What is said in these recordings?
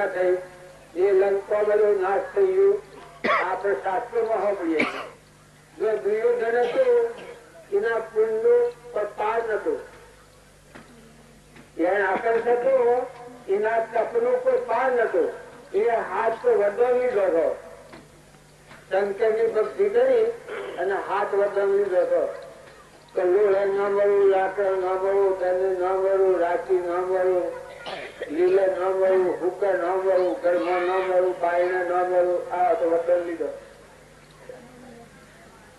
ના થઈ એ લંકો બધો નાશ થઈ ગયો આપણે શાસ્ત્રોમાં સાંભળીએ જો દુર્યોધન હતું, એના પુણ્ય પર નતો. એને આકર્ષ એના તપનું કોઈ પાર નતો. એ હાથ તો વધવાની લીધો શંકરની ભક્તિ કરી અને હાથ વડોવી લીધો કે ન મળવું લાકડ ન મળવું તને ન મળવું રાખી ન મળવું લીલે ન મળવું હુકે ન મળવું, ઘરમાં ન મળવું બાઈને ન મળવું, આ તો વતન લીધો.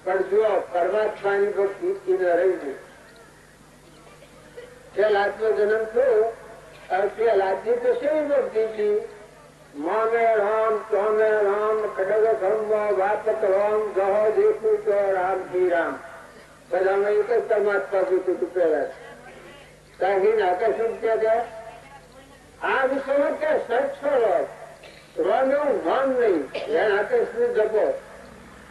પણ જુઓ, પરમાત્માની ભક્તિ એને રહી ગઈ. ખેલ આત્મજન્મ થયો ખેલ આજની તો કેવી ભક્તિ હતી મામે રામ તમે રામ ખડગ ખંભ વાપત રામ ગહ દેખું તો રામથી રામ. બધામાં એક જ પરમાત્મા જોતું હતું પહેલા કાંઈ આકર્ષણ ક્યાં જાય આ વિષયમાં કે સચ્છો છોડો રામ એવું નામ નહીં. એને જપો.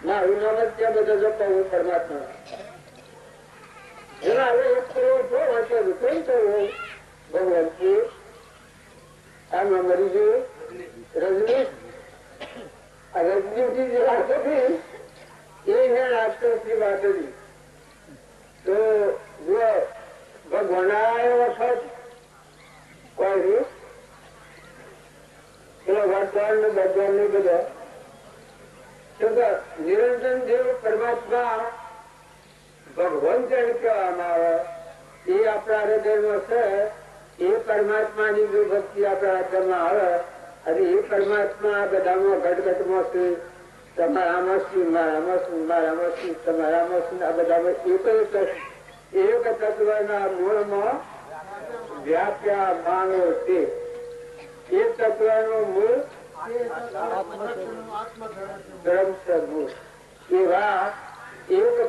મારું નામ ત્યાં બધા જપો હું પરમાત્મા એના હવે એક કરોડ છો વાંચે કઈ કરવું ભગવાન આમાં મરી ગયું. રજની રજનીથી જે વાત હતી એ મેં રાષ્ટ્રથી વાત હતી તો જો ભગવાન આવ્યો વખત કોઈ પેલો વર્તમાન ને ભગવાન ને બધા. તો નિરંજન દેવ પરમાત્મા ભગવાન જેને કહેવામાં આવે, એ આપણા હૃદયમાં છે, એ પરમાત્માની જો ભક્તિ આપણા હૃદયમાં આવે, અને એ પરમાત્મા આ બધામાં ઘટઘટમાં છે. તમારામાં શું, મારામાં શું મારામાં શું, તમારામાં શું, આ બધામાં એક એક તત્વના મૂળમાં વ્યાપ્યા માનો તે એક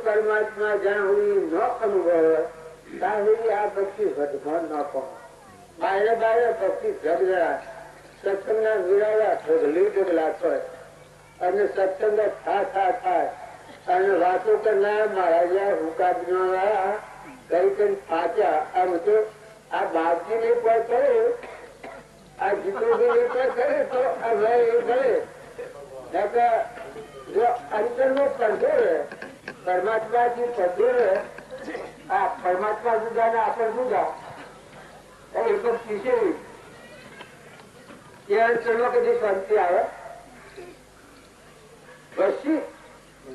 પરમાત્મા જ્યાં સુધી ન અનુભવે, ત્યાં સુધી આ ભક્તિ વધમાં ન પહોંચે બારે બારે ભક્તિ ઝગડા સત્સંગના વિરાળા ઢગલી ઢગલા થાય. અને સત્સંગ થા થા થાય. અને વાતો કરનાર મહારાજા હુકા જ્ઞાના કઈ કઈ પાછા આમ તો આ બાપજી ને પણ કરે આ જીતુજી ને પણ કરે તો આ ભાઈ એ કરે જો અંતર નો પડદો રહે પરમાત્માજી પડદો રહે, આ પરમાત્મા જુદા ને આપણે જુદા. એ તો શીખેવી એ અંતરમાં કદી શાંતિ આવે? વશી,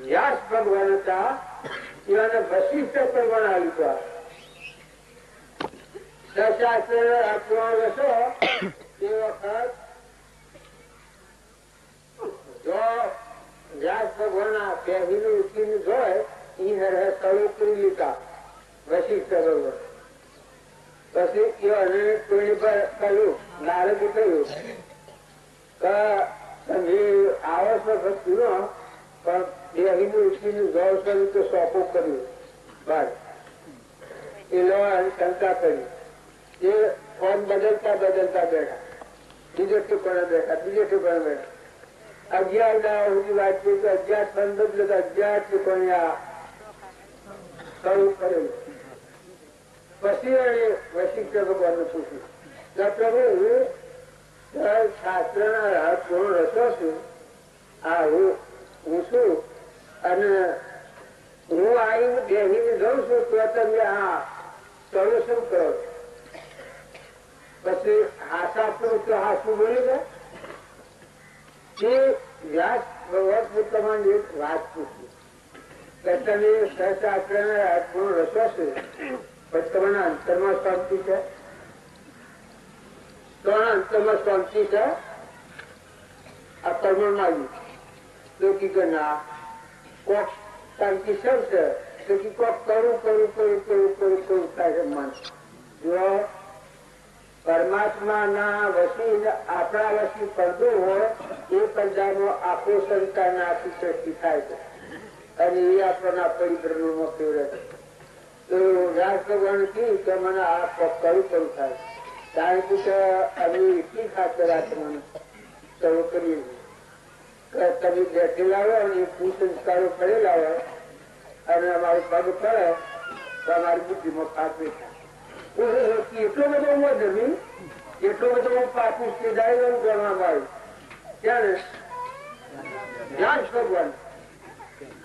વ્યાસ ભગવાન હતા. એને વશિષ્ઠ પર બનાવ્યું સશાસ્ત્ર આપવા એ વખત જો વ્યાસ ભગવાન પહેરીનું ઉઠીને જોય એ હરે કરી લીધા. વશિષ્ઠ ભગવાન પછી એ અને કોઈની પર કહ્યું નારદ કહ્યું કે તમે આવો છો ભક્તિ નો પણ દેહીનું ઉઠીને જોવ કર્યું તો સોંપો કર્યું. બસ. એ લોવા શંકા કરી. એ ફોન બદલતા બદલતા બેઠા. બીજો ઠેકાણે બેઠા, બીજો ઠેકાણે બેઠા. અગિયાર દાવા સુધી અગિયાર અગિયાર ઠેકાણે આ કરું કરેલું પછી એને વશિષ્ઠ ભગવાન પૂછ્યું. રચો છું. આ હું છું. અને હું આવીને બેહીને જઉં છું, તો તમે આ શું કરો પછી હાસા પૂરું તો હાસું બોલી ગયા એ વ્યાસ ભગવત તમારી એક વાત પૂછી કે તમે સહશાસ્ત્ર ના રાત કોણ રચો છો પછી તમારા અંતરમાં શાંતિ છે તમારા અંતરમાં શાંતિ છે આ પરમાણ આવ્યું લોકી કે ના કોક શાંતિ સર છે લોકી કોક કરું કરું કરું કરું કરું કરું થાય છે મન જો પરમાત્મા ના વસી આપણા વસી પડદો હોય, એ પડદાનો આપો સંતાન આપી શક્તિ થાય છે. અને એ આપણા પરિભ્રમણમાં ફેરવે છે. તો વ્યાસ ભગવાન કે મને આ કરું કરું થાય કારણ કે અમે એટલી ખાતર આત્માને શરૂ કરીએ તમે બેઠેલા હોય અને કુસંસ્કારો કરેલા હોય, અને અમારું પગ પડે તો અમારી બુદ્ધિમાં થાય. એટલો બધો હું જમી એટલો બધો હું પાછું સીધાઈ ગણવામાં આવ્યું ક્યારે વ્યાસ ભગવાન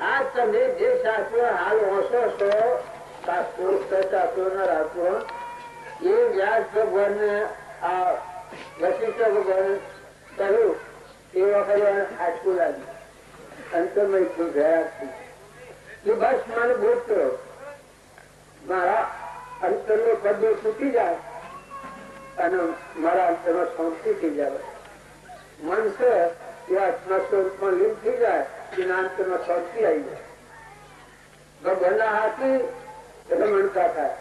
આ તમે જે શાસ્ત્રો હાલ હોશો છો શાસ્ત્રો શાસ્ત્રો ના રાખો એ વ્યાસ ભગવાન ને આ વશિષ્ઠ ભગવાન કહ્યું એ વખતે આટલું લાગ્યું અંતરમય એટલું ગયા બસ મને બોલતો મારા અંતરનો પદો તૂટી જાય અને મારા અંતરમાં શાંતિ થઈ જાય. મન છે એ આત્મા સ્વરૂપમાં લીન થઈ જાય, એના અંતરમાં શાંતિ આવી જાય. ભગવાનના હાથી રમણતા થાય.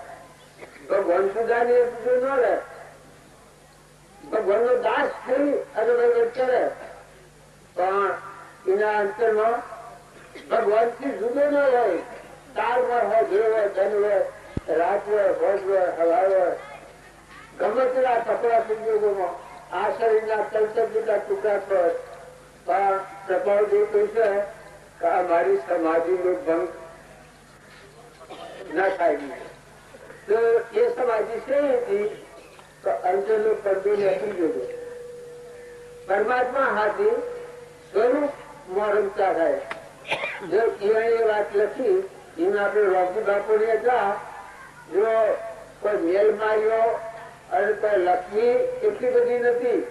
ભગવાન સુધારી બધું ન રહે. ભગવાન નો દાસ થઈ અને ભગવાન કરે પણ એના અંતરમાં ભગવાનથી જુદો ન હોય તારમાં હોય ધ્રુવ હોય ધન હોય રાત હોય ભોજ હોય હવા હોય ગમે તેના કપડા સંજોગોમાં આ શરીરના તલતબીટા ટુકડા પર ભંગ ના થાય તો એ સમાધિ છે હતી? તો અંતરનો પડદો નથી જોયો પરમાત્મા હાથી સ્વરૂપ મોરમતા થાય. જો એ વાત લખી એમાં આપણે રોકી બાપુને હતા જો કોઈ મેલ માર્યો અને કોઈ લક્ષ્મી એટલી બધી નથી.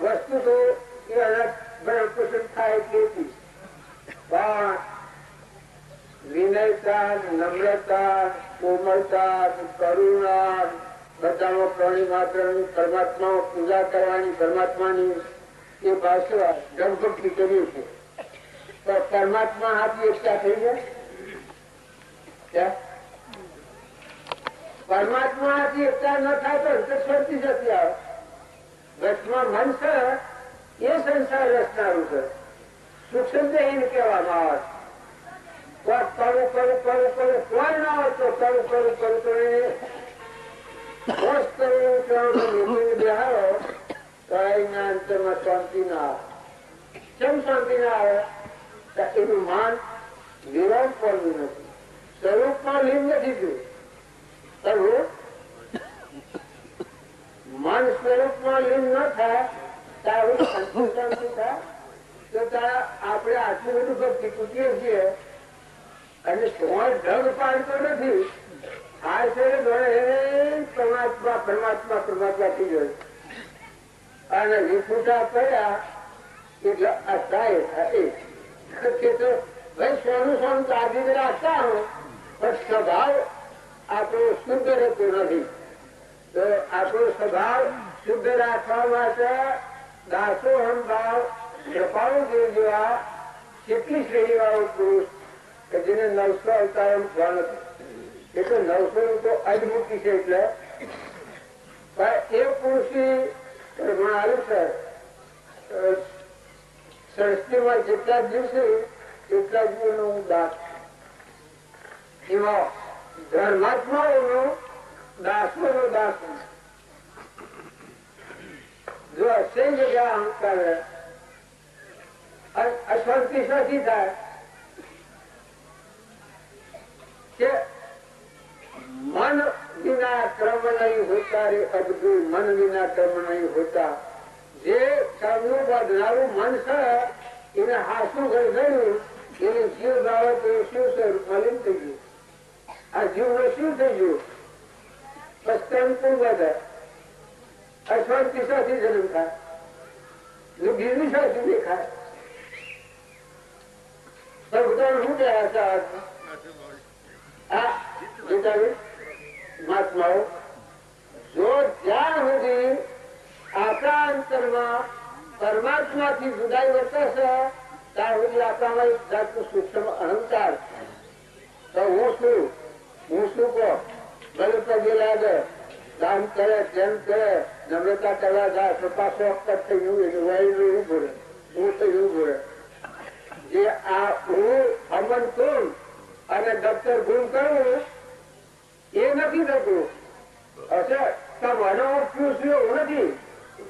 વસ્તુ તો એ અલગ ભરણ થાય એટલી હતી. પણ વિનયતા, નમ્રતા, કોમળતા, કરુણા બધાનો પ્રાણી માત્ર પરમાત્મા પૂજા કરવાની પરમાત્માની એ ભાષા જગભક્તિ કર્યું છે. પરમાત્મા હાથી એકતા થઈ જાય પરમાત્મા હાથી એકતા ન થાય તો સ્વર્તી જતી આવે. રસમાં મન છે એ સંસાર રચનારું છે. સૂક્ષ્મ એને કહેવામાં આવે કરું કરું કરું કરું કોઈ ના હોય તો કરું કરું કરું કરું હોશ કરવું કરવું બિહારો તો એના અંતરમાં શાંતિ ના આવે. કેમ શાંતિ ના આવે? એનું માન વિરોધ પડવું નથી. સ્વરૂપમાં લીન નથી જોયું. સ્વરૂપ મન સ્વરૂપમાં લીન ન થાય તારું શાંતિ થાય, તો તારા આપણે આટલું બધું ભક્તિ કૂટીએ છીએ. અને સોળ ઢગ પાડતો નથી. આ છે પરમાત્મા પરમાત્મા પરમાત્મા થઈ ગયો અને વિફૂટા પડ્યા, એટલે આ થાય. ભાઈ સોનું સોનું તાજી રાખતા હો પણ સ્વભાવ આપણો શુદ્ધ રહેતો નથી. તો આપણો સ્વભાવ શુદ્ધ રાખવા માટે દાસો ભાવ કૃપાળુ દેવ જેવા કેટલી શ્રેણી વાળો પુરુષ કે જેને નવસો અવતાર ભાન હતું એ નવસો નું તો અદભુતિ છે એટલે. પણ એ પુરુષની પ્રમાણ છે સૃષ્ટિમાં જેટલા જીવ છે, એટલા જીવનો હું દાસ છું. એમાં ધર્માત્માઓનો દાસોનો દાસ જો અસંગ જગ્યા અહંકાર અશાંતિ નથી થાય, કે મન વિના કર્મ નહીં હોતા રે અબજુ મન વિના કર્મ નહીં હોતા. જે કર્મનું બદલાવું મન છે, એને હાસું ગયું એને જીવ બાબત શું છે મલિન થઈ ગયું. આ જીવનું શું થઈ ગયું? પશ્ચિમ વધે અશાંતિ સાથે જન્મ થાય ગીરી સાથે દેખાય. શું કહેવા છે જો જ્યાં સુધી આપણા અંતરમાં પરમાત્માથી જુદાઈ વર્તે છે ત્યાં સુધી છે. તો હું શું? હું શું કહો? તો ઉભું રહે. હું થઈ ઉભું રહે. જે આ હું, અમન કુમ અને ડોક્ટર ગુમ કરવું એ નથી થતું. હશે તમારો એવું નથી.